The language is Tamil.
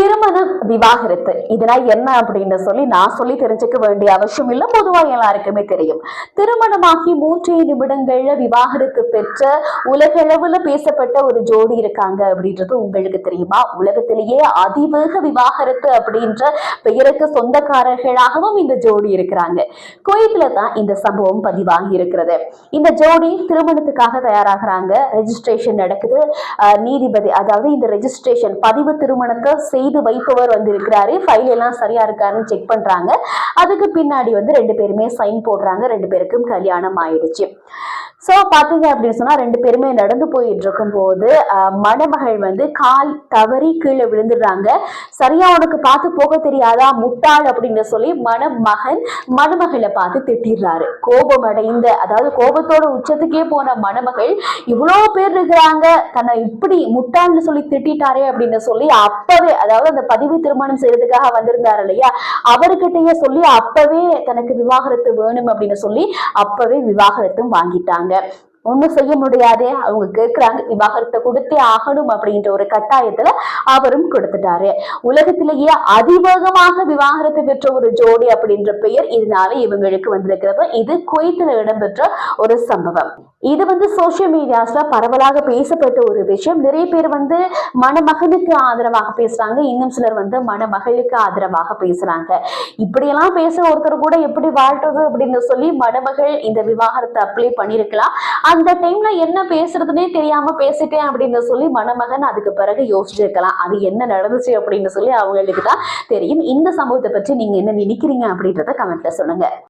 திருமண விவாகரத்து. இதெல்லாம் என்ன அப்படின்னு சொல்லி நான் சொல்லி தெரிஞ்சுக்க வேண்டிய அவசியம் இல்லை. பொதுவா எல்லாருக்குமே தெரியும். திருமணமாகி மூன்றே நிமிடங்கள்ல விவாகரத்து பெற்ற உலகளவுல பேசப்பட்ட ஒரு ஜோடி இருக்காங்க அப்படின்றது உங்களுக்கு தெரியுமா? உலகத்திலேயே அதிவேக விவாகரத்து அப்படின்ற பெயருக்கு சொந்தக்காரர்களாகவும் இந்த ஜோடி இருக்கிறாங்க. குவைத்துல தான் இந்த சம்பவம் பதிவாகி இருக்கிறது. இந்த ஜோடி திருமணத்துக்காக தயாராகிறாங்க. ரெஜிஸ்ட்ரேஷன் நடக்குது. நீதிபதி அதாவது இந்த ரெஜிஸ்ட்ரேஷன் பதிவு திருமணத்தை செய்து வைப்பவர் வந்து இருக்கிறாரு ஃபைல் எல்லாம் சரியா இருக்காருன்னு செக் பண்றாங்க. அதுக்கு பின்னாடி வந்து ரெண்டு பேருமே சைன் போடுறாங்க. ரெண்டு பேருக்கும் கல்யாணம் ஆயிடுச்சு. ஸோ பார்த்தீங்க அப்படின்னு சொன்னா ரெண்டு பேருமே நடந்து போயிட்டு இருக்கும்போது மணமகள் வந்து கால் தவறி கீழே விழுந்துடுறாங்க. சரியா உனக்கு பார்த்து போக தெரியாதா? முட்டாள் அப்படின்னு சொல்லி மணமகன் மணமகளை பார்த்து திட்டிடுறாரு. கோபம் அடைந்த அதாவது கோபத்தோட உச்சத்துக்கே போன மணமகள் இவ்வளோ பேர் இருக்கிறாங்க. தன்னை இப்படி முட்டாள்னு சொல்லி திட்டிட்டாரே அப்படின்னு சொல்லி அப்பவே அதாவது அந்த பதிவு திருமணம் செய்யறதுக்காக வந்திருந்தாரு இல்லையா? அவர்கிட்டயே சொல்லி அப்பவே தனக்கு விவாகரத்து வேணும் அப்படின்னு சொல்லி அப்பவே விவாகரத்தும் வாங்கிட்டாங்க. ஒண்ணும் செய்ய முடியாதே அவங்க கேட்கிறாங்க விவாகரத்தை கொடுத்தே ஆகணும் அப்படின்ற ஒரு கட்டாயத்துல அவரும் கொடுத்துட்டாரு. உலகத்திலேயே அதிவேகமாக விவாகரத்து பெற்ற ஒரு ஜோடி அப்படின்ற பெயர் இதனால இவங்களுக்கு வந்திருக்கிறது. இது குவைத்தில் இடம்பெற்ற ஒரு சம்பவம். இது வந்து சோசியல் மீடியாஸ்ல பரவலாக பேசப்பட்ட ஒரு விஷயம். நிறைய பேர் வந்து மணமகனுக்கு ஆதரவாக பேசுறாங்க. இன்னும் சிலர் வந்து மணமகளுக்கு ஆதரவாக பேசுறாங்க. இப்படியெல்லாம் பேச ஒருத்தர் கூட எப்படி வாழ்றது அப்படின்னு சொல்லி மணமகள் இந்த விவாகரத்தை அப்ளை பண்ணிருக்கலாம் அந்த டைம்ல என்ன பேசுறதுனே தெரியாம பேசிட்டேன் அப்படின்னு சொல்லி மணமகன் அதுக்கு பிறகு யோசிச்சிருக்கலாம். அது என்ன நடந்துச்சு அப்படின்னு சொல்லி அவங்களுக்கு தான் தெரியும். இந்த சம்பவத்தை பற்றி நீங்க என்ன நினைக்கிறீங்க அப்படின்றத கமெண்ட்ல சொல்லுங்க.